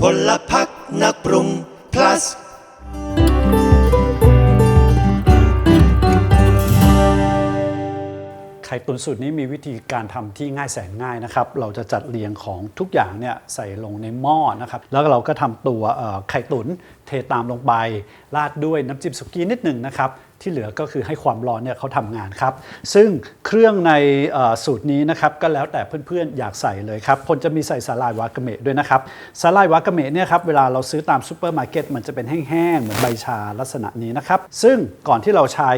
พลพักนักปรุง plus ไข่ตุ๋นสูตรนี้มีวิธีการทำที่ง่ายแสนง่ายนะครับ เราจะจัดเรียงของทุกอย่างเนี่ยใส่ลงในหม้อนะครับ แล้วเราก็ทำตัวไข่ตุ๋นเทตามลงไป ราดด้วยน้ำจิ้มสุกี้นิดหนึ่งนะครับ ที่เหลือก็คือให้ความร้อนเนี่ยเขาทำงานครับ ซึ่งเครื่องในสูตรนี้นะครับก็แล้วแต่เพื่อนๆอยากใส่เลยครับ คนจะมีใส่สาลายวากาเมะด้วยนะครับ สาลายวากาเมะเนี่ยครับเวลาเราซื้อตามซูเปอร์มาร์เก็ตมันจะเป็นแห้งๆเหมือนใบชาลักษณะนี้นะครับ ซึ่งก่อนที่เราใช้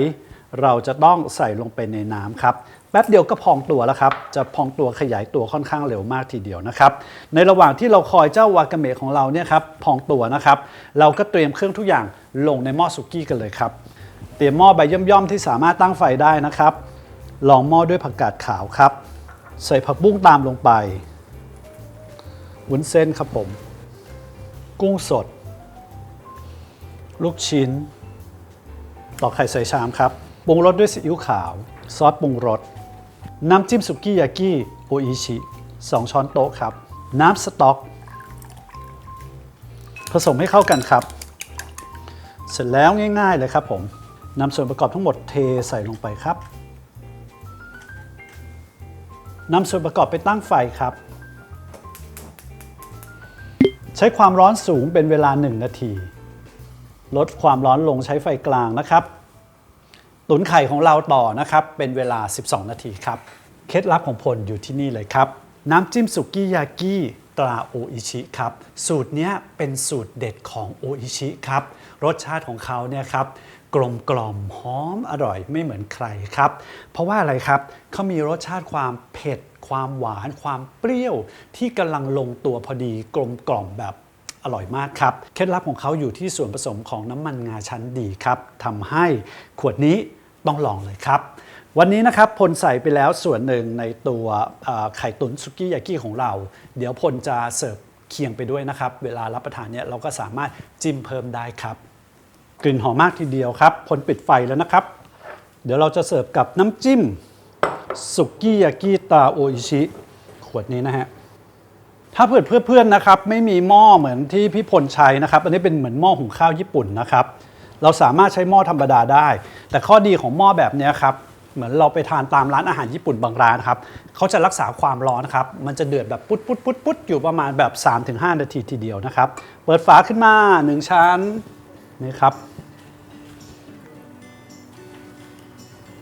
เราจะต้องใส่ลงไปในน้ำครับ แป๊บเดียวก็พองตัวแล้วครับ จะพองตัวขยายตัวค่อนข้างเร็วมากทีเดียวนะครับ ในระหว่างที่เราคอยเจ้าวากาเมะของเราเนี่ยครับพองตัวนะครับ เราก็เตรียมเครื่องทุกอย่างลงในหม้อสุกี้กันเลยครับ เตรียมหม้อใบย่อมๆที่สามารถตั้งไฟได้นะครับรองหม้อด้วยผักกาดขาวครับ ใส่ผักบุ้งตามลงไปวุ้นเส้นครับผม กุ้งสด ลูกชิ้นตอกไข่ใส่ชามครับ ปรุงรสด้วยซีอิ๊วขาว ซอสปรุงรส น้ำจิ้มสุกี้ยากิโออิชิ 2 ช้อนโต๊ะครับ น้ำสต๊อก ผสมให้เข้ากันครับ เสร็จแล้วง่าย ๆเลยครับผมนำส่วนประกอบทั้งหมดเทใส่ลงไปครับนำส่วนประกอบไปตั้งไฟครับ ใช้ความร้อนสูงเป็นเวลา 1 นาที ลดความร้อนลงใช้ไฟกลางนะครับ ตุนไข่ของเราต่อนะครับ เป็นเวลา 12 นาทีครับ เคล็ดลับของพลอยู่ที่นี่เลยครับ น้ำจิ้มสุกี้ยากิตราโออิชิครับ สูตรนี้เป็นสูตรเด็ดของโออิชิครับ รสชาติของเขาเนี่ยครับกลมกล่อมหอมอร่อยไม่เหมือนใครครับ เพราะว่าอะไรครับเขามีรสชาติความเผ็ด ความหวาน ความเปรี้ยว ที่กำลังลงตัวพอดีกลมกล่อมแบบอร่อยมากครับ เคล็ดลับของเขาอยู่ที่ส่วนผสมของน้ำมันงาชั้นดีครับทำให้ขวดนี้ ต้องลองเลยครับ วันนี้นะครับพลใส่ไปแล้วส่วนหนึ่งในตัวไข่ตุ๋นสุกี้ยากิของเรา เดี๋ยวพลจะเสิร์ฟเคียงไปด้วยนะครับ เวลารับประทานเนี่ยเราก็สามารถจิ้มเพิ่มได้ครับ กลิ่นหอมมากทีเดียวครับพลปิดไฟแล้วนะครับ เดี๋ยวเราจะเสิร์ฟกับน้ำจิ้มสุกี้ยากิตาโออิชิขวดนี้นะฮะถ้าเพื่อนเพื่อนๆนะครับ ไม่มีหม้อเหมือนที่พี่พลใช้นะครับ อันนี้เป็นเหมือนหม้อหุงข้าวญี่ปุ่นนะครับ เราสามารถใช้หม้อธรรมดาได้ แต่ข้อดีของหม้อแบบนี้ครับเหมือนเราไปทานตามร้านอาหารญี่ปุ่นบางร้านครับเขาจะรักษาความร้อนนะครับ มันจะเดือดแบบปุ๊ดปุ๊ดปุ๊ดปุ๊ดอยู่ประมาณแบบ 3-5 นาทีทีเดียวนะครับ เปิดฝาขึ้นมา 1 ชั้นนี่ครับ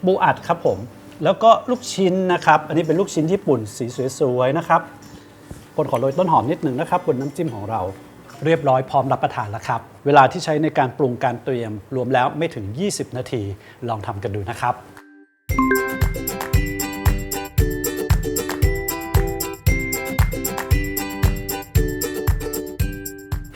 ปูอัดครับผม แล้วก็ลูกชิ้นนะครับ อันนี้เป็นลูกชิ้นญี่ปุ่นสีสวยๆนะครับพลขอโรยต้นหอมนิดหนึ่งนะครับบนน้ำจิ้มของเรา เรียบร้อยพร้อมรับประทานแล้วครับ เวลาที่ใช้ในการปรุงการเตรียมรวมแล้วไม่ถึง 20 นาที ลองทำกันดูนะครับ